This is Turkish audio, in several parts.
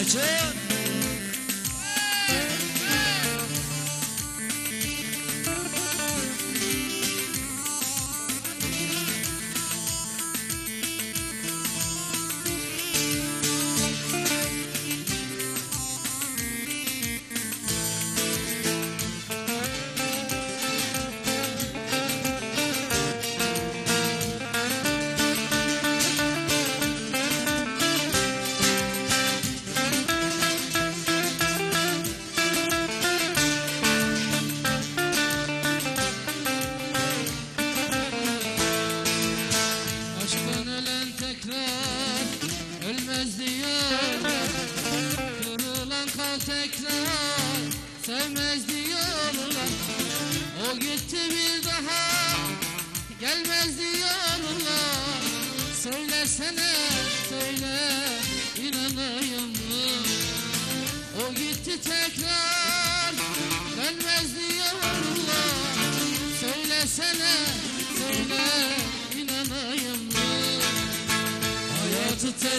I tell diyorlar Kırılan kalp tekrar sevmez diyorlar O gitti bir daha gelmez diyorlar Söylesene söyle inanayım mı? O gitti tekrar dönmez diyorlar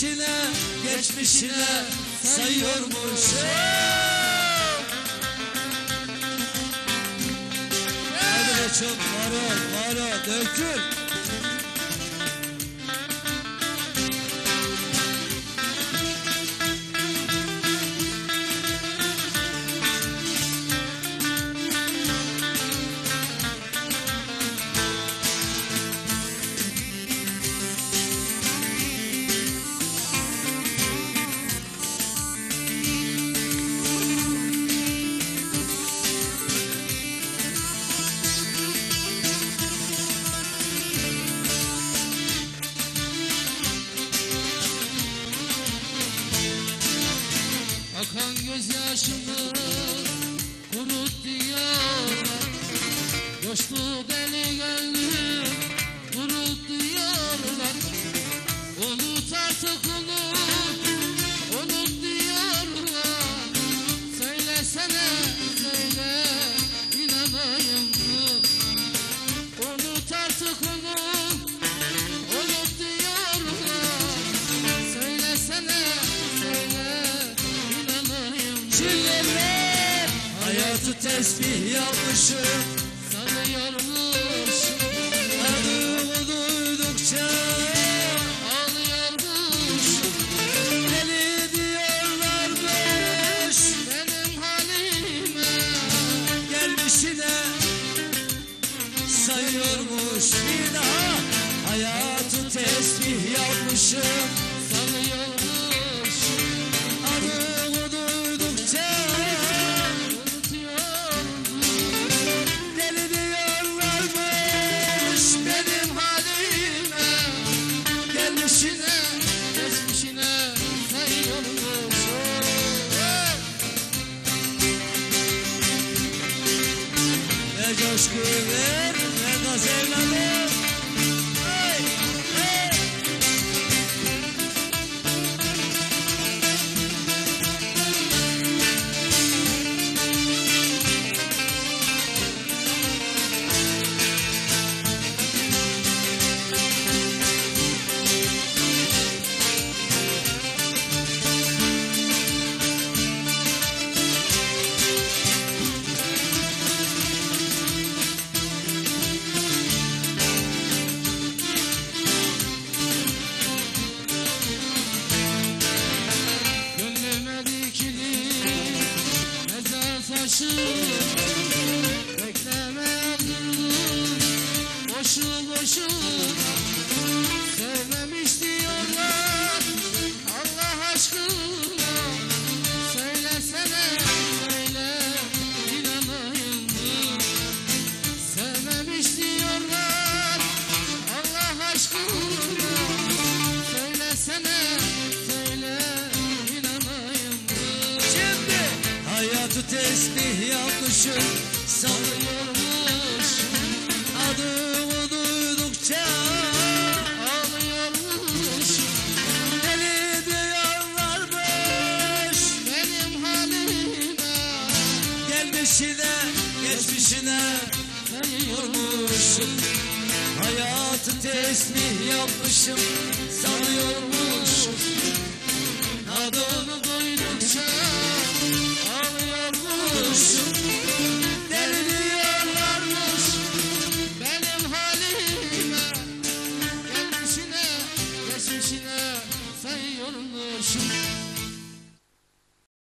Gelmişine geçmişine sayıyormuş. Hadi koçum var ol var ol dökül Çillerler Hayatı tesbih yapmışım Sanıyormuş, Adımı duydukça ağlıyormuş Deli diyorlarmış Benim halime gelmişine sayıyormuş. Bir daha hayatı tesbih yapmışım Deus que vê, é nosso Salvador. Tesbih yapmışım sanıyormuş Adımı duydukça Ağlıyormuş. Deli diyorlarmış benim halime Gelmişine geçmişine yormuşum Hayatı tesbih yapmışım sanıyormuş Adımı